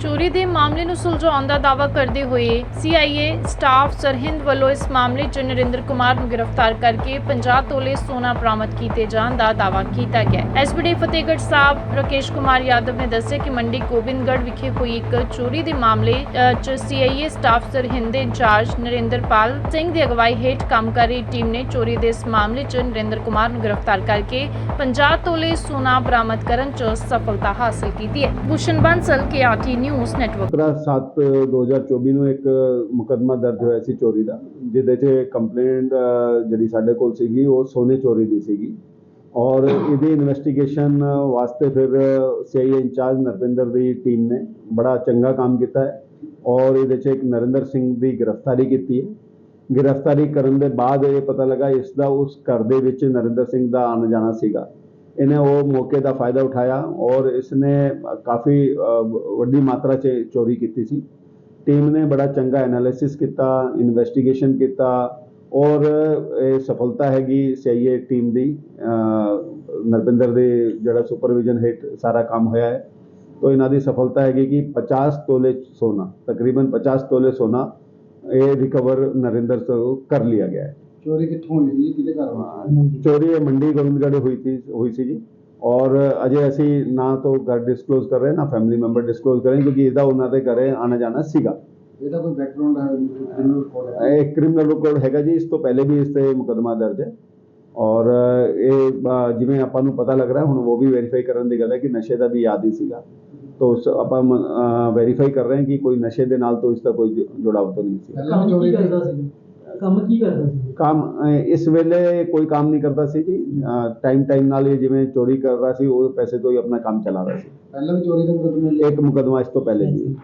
ਚੋਰੀ ਦੇ ਮਾਮਲੇ ਨੂੰ ਸੁਲਝਾਉਣ ਦਾ ਦਾਅਵਾ ਕਰਦੇ ਹੋਏ CIA ਸਟਾਫ ਸਰਹਿੰਦ ਵੱਲੋਂ ਇਸ ਮਾਮਲੇ 'ਚ ਨਰਿੰਦਰ ਕੁਮਾਰ ਨੂੰ ਗ੍ਰਿਫਤਾਰ ਕਰਕੇ 50 ਤੋਲੇ ਸੋਨਾ ਬਰਾਮਦ ਕੀਤੇ ਜਾਣ ਦਾ ਦਾਅਵਾ ਕੀਤਾ ਗਿਆ ਐਸਪੀਡੀ ਫਤਿਹਗੜ੍ਹ ਸਾਹਿਬ ਰਾਕੇਸ਼ ਕੁਮਾਰ ਯਾਦਵ ਨੇ ਦੱਸਿਆ ਕਿ ਮੰਡੀ ਗੋਬਿੰਦਗੜ੍ਹ ਵਿਖੇ ਹੋਈ ਇੱਕ ਚੋਰੀ ਦੇ ਮਾਮਲੇ ਅ, 'ਚ CIA ਸਟਾਫ ਸਰਹਿੰਦ ਦੇ ਇੰਚਾਰਜ ਨਰਿੰਦਰਪਾਲ ਸਿੰਘ ਦੀ ਅਗਵਾਈ ਹੇਠ ਕੰਮ ਕਰ ਰਹੀ ਟੀਮ ਨੇ ਚੋਰੀ ਦੇ ਇਸ ਮਾਮਲੇ 'ਚ ਨਰਿੰਦਰ ਕੁਮਾਰ ਨੂੰ ਗ੍ਰਿਫਤਾਰ ਕਰਕੇ 50 ਤੋਲੇ ਸੋਨਾ ਬਰਾਮਦ ਕਰਨ 'ਚ ਸਫਲਤਾ ਹਾਸਲ ਕੀਤੀ ਹੈ। Bhushan Bansal KRT news network 17/7/2024 ਨੂੰ ਇੱਕ ਮੁਕੱਦਮਾ ਦਰਜ ਹੋਇਆ ਸੀ ਚੋਰੀ ਦਾ, ਜਿਹਦੇ 'ਚ ਕੰਪਲੇਂਟ ਜਿਹੜੀ ਸਾਡੇ ਕੋਲ ਸੀਗੀ, ਉਹ ਸੋਨੇ ਚੋਰੀ ਦੀ ਸੀਗੀ। ਔਰ ਇਹਦੀ ਇਨਵੈਸਟੀਗੇਸ਼ਨ ਵਾਸਤੇ ਫਿਰ ਸੀਆਈਏ ਇੰਚਾਰਜ ਨਰਵਿੰਦਰ ਦੀ ਟੀਮ ਨੇ ਬੜਾ ਚੰਗਾ ਕੰਮ ਕੀਤਾ ਹੈ। ਔਰ ਇਹਦੇ 'ਚ ਇੱਕ ਨਰਿੰਦਰ ਸਿੰਘ ਦੀ ਗ੍ਰਿਫਤਾਰੀ ਕੀਤੀ ਹੈ। ਗ੍ਰਿਫਤਾਰੀ ਕਰਨ ਦੇ ਬਾਅਦ ਇਹ ਪਤਾ ਲੱਗਾ ਇਸ ਦਾ ਉਸ ਘਰ ਦੇ ਵਿੱਚ ਨਰਿੰਦਰ ਸਿੰਘ ਦਾ ਆਉਣਾ ਜਾਣਾ ਸੀਗਾ। ਇਹਨੇ ਉਹ ਮੌਕੇ ਦਾ ਫਾਇਦਾ ਉਠਾਇਆ ਔਰ ਇਸਨੇ ਕਾਫੀ ਅ, ਵ- ਵੱਡੀ ਮਾਤਰਾ 'ਚ ਚੋਰੀ ਕੀਤੀ ਸੀ ਟੀਮ ਨੇ ਬੜਾ ਚੰਗਾ ਐਨਾਲਿਸਿਸ ਕੀਤਾ ਇਨਵੈਸਟੀਗੇਸ਼ਨ ਕੀਤਾ ਔਰ ਇਹ ਸਫਲਤਾ ਹੈਗੀ ਸੀਆਈਏ ਟੀਮ ਦੀ ਅ, ਨਰਪਿੰਦਰ ਦੇ ਜਿਹੜਾ ਸੁਪਰਵਿਜ਼ਨ ਹੇਠ ਸਾਰਾ ਕੰਮ ਹੋਇਆ ਹੈ ਤੋ ਇਹਨਾਂ ਦੀ ਸਫਲਤਾ ਹੈਗੀ ਕਿ 50 ਤੋਲੇ ਸੋਨਾ ਤਕਰੀਬਨ 50 ਤੋਲੇ ਸੋਨਾ ਇਹ ਰਿਕਵਰ ਨਰਿੰਦਰ ਤੋਂ ਕਰ ਲਿਆ ਗਿਆ ਹੈ ਚੋਰੀ ਕਿੱਥੋਂ ਹੋਈ ਸੀ? ਕਿਹਦੇ ਘਰ ਹੋਈ ਚੋਰੀ ਇਹ ਮੰਡੀ ਗੋਬਿੰਦਗੜ੍ਹ ਹੋਈ ਸੀ ਹੋਈ ਸੀ ਜੀ ਔਰ ਅਜੇ ਅਸੀਂ ਨਾ ਤਾਂ ਘਰ ਡਿਸਕਲੋਜ਼ ਕਰ ਰਹੇ ਨਾ ਫੈਮਿਲੀ ਮੈਂਬਰ ਡਿਸਕਲੋਜ਼ ਕਰ ਰਹੇ ਕਿਉਂਕਿ ਇਹਦਾ ਉਹਨਾਂ ਦੇ ਘਰੇ ਆਣਾ ਜਾਣਾ ਸੀਗਾ। ਇਹਦਾ ਕੋਈ ਬੈਕਗ੍ਰਾਉਂਡ ਹੈ ਕ੍ਰਿਮੀਨਲ ਰਿਕਾਰਡ ਹੈ ਇਹ ਕ੍ਰਿਮੀਨਲ ਰਿਕਾਰਡ ਹੈਗਾ ਜੀ ਇਸ ਤੋਂ ਪਹਿਲੇ ਵੀ ਇਸ ਤੇ ਮੁਕਦਮਾ ਦਰਜ ਹੈ। ਔਰ ਇਹ ਅ, ਜਿਵੇਂ ਆਪਾਂ ਨੂੰ ਪਤਾ ਲੱਗ ਰਿਹਾ ਹੁਣ ਉਹ ਵੀ ਵੈਰੀਫਾਈ ਕਰਨ ਦੀ ਗੱਲ ਹੈ ਕਿ ਨਸ਼ੇ ਦਾ ਵੀ ਹੀ ਸੀਗਾ। ਤਾਂ ਉਸ ਆਪਾਂ ਵੈਰੀਫਾਈ ਕਰ ਰਹੇ ਹਾਂ ਕਿ ਕੋਈ ਨਸ਼ੇ ਦੇ ਨਾਲ ਤਾਂ ਇਸ ਦਾ ਕੋਈ ਜੁ- ਜੁੜਾਵ ਤਾਂ ਨਹੀਂ ਸੀ। ਪਹਿਲਾਂ ਵੀ ਚੋਰੀ ਕਰਦਾ ਸੀ। ਕੰਮ ਕੀ ਕਰਦਾ ਸੀ ਕੰਮ ਅ, ਇਸ ਵੇਲੇ ਕੋਈ ਕੰਮ ਨਹੀਂ ਕਰਦਾ ਸੀ ਜੀ। ਟਾਈਮ ਟਾਈਮ ਨਾਲ ਇਹ ਜਿਵੇਂ ਚੋਰੀ ਕਰ ਰਿਹਾ ਸੀ ਉਹ ਪੈਸੇ ਤੋਂ ਹੀ ਆਪਣਾ ਕੰਮ ਚਲਾ ਰਿਹਾ ਸੀ। ਪਹਿਲਾਂ ਵੀ ਚੋਰੀ ਦੇ ਮੁਕੱਦਮੇ ਇੱਕ ਮੁਕਦਮਾ ਇਸ ਤੋਂ ਪਹਿਲੇ ਜੀ